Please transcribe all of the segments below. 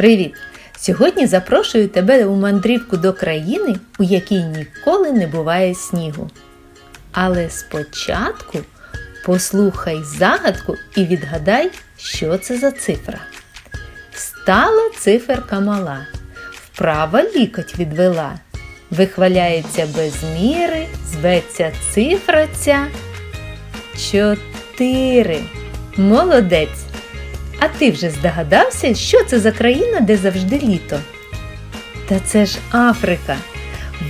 Привіт! Сьогодні запрошую тебе у мандрівку до країни, у якій ніколи не буває снігу. Але спочатку послухай загадку і відгадай, що це за цифра. Стала циферка мала, вправо лікоть відвела. Вихваляється без міри, зветься цифра ця. Чотири. Молодець! А ти вже здогадався, що це за країна, де завжди літо? Та це ж Африка.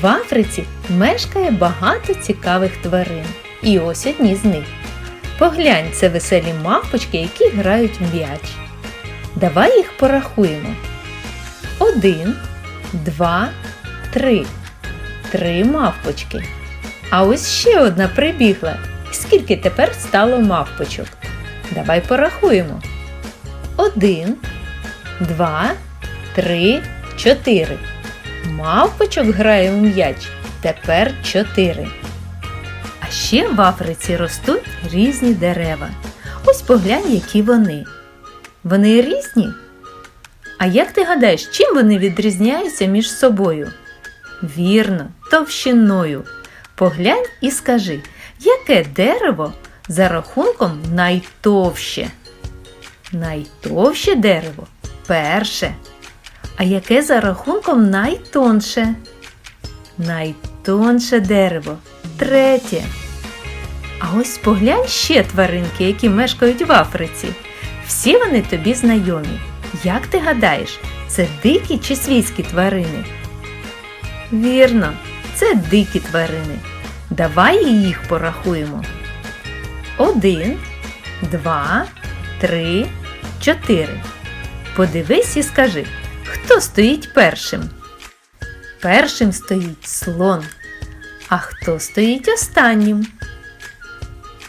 В Африці мешкає багато цікавих тварин. І ось одні з них. Поглянь, це веселі мавпочки, які грають м'яч. Давай їх порахуємо. Один, два, три. Три мавпочки. А ось ще одна прибігла. Скільки тепер стало мавпочок? Давай порахуємо. Один, два, три, чотири. Мавпочок грає у м'яч. Тепер чотири. А ще в Африці ростуть різні дерева. Ось поглянь, які вони. Вони різні. А як ти гадаєш, чим вони відрізняються між собою? Вірно, товщиною. Поглянь і скажи, яке дерево за рахунком найтовще? Найтовще дерево перше. А яке за рахунком найтонше? Найтонше дерево третє. А ось поглянь ще тваринки, які мешкають в Африці. Всі вони тобі знайомі. Як ти гадаєш, це дикі чи свійські тварини? Вірно, це дикі тварини. Давай їх порахуємо. Один, два, три, чотири. Подивись і скажи, хто стоїть першим? Першим стоїть слон. А хто стоїть останнім?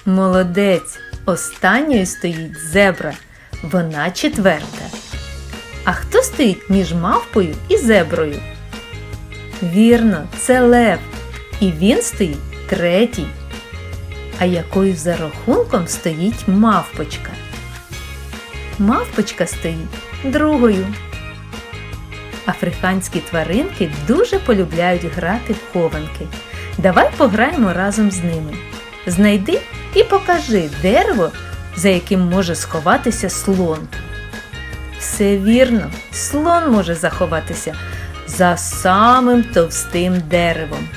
Молодець. Останньою стоїть зебра. Вона четверта. А хто стоїть між мавпою і зеброю? Вірно, це лев. І він стоїть третій. А якою за рахунком стоїть мавпочка? Мавпочка стоїть другою. Африканські тваринки дуже полюбляють грати в хованки. Давай пограємо разом з ними. Знайди і покажи дерево, за яким може сховатися слон. Все вірно, слон може заховатися за самим товстим деревом.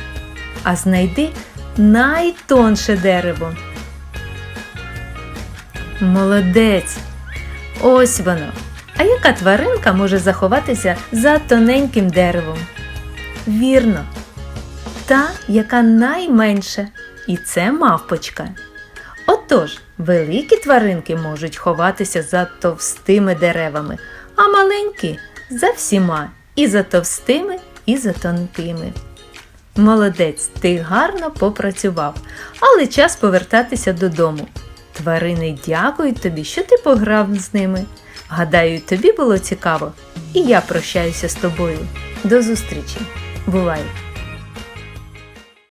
А знайди найтонше дерево. Молодець! Ось воно. А яка тваринка може заховатися за тоненьким деревом? Вірно, та, яка найменша, і це мавпочка. Отож, великі тваринки можуть ховатися за товстими деревами, а маленькі за всіма, і за товстими, і за тонкими. Молодець, ти гарно попрацював, але час повертатися додому. Тварини дякують тобі, що ти пограв з ними. Гадаю, тобі було цікаво, і я прощаюся з тобою. До зустрічі. Бувай!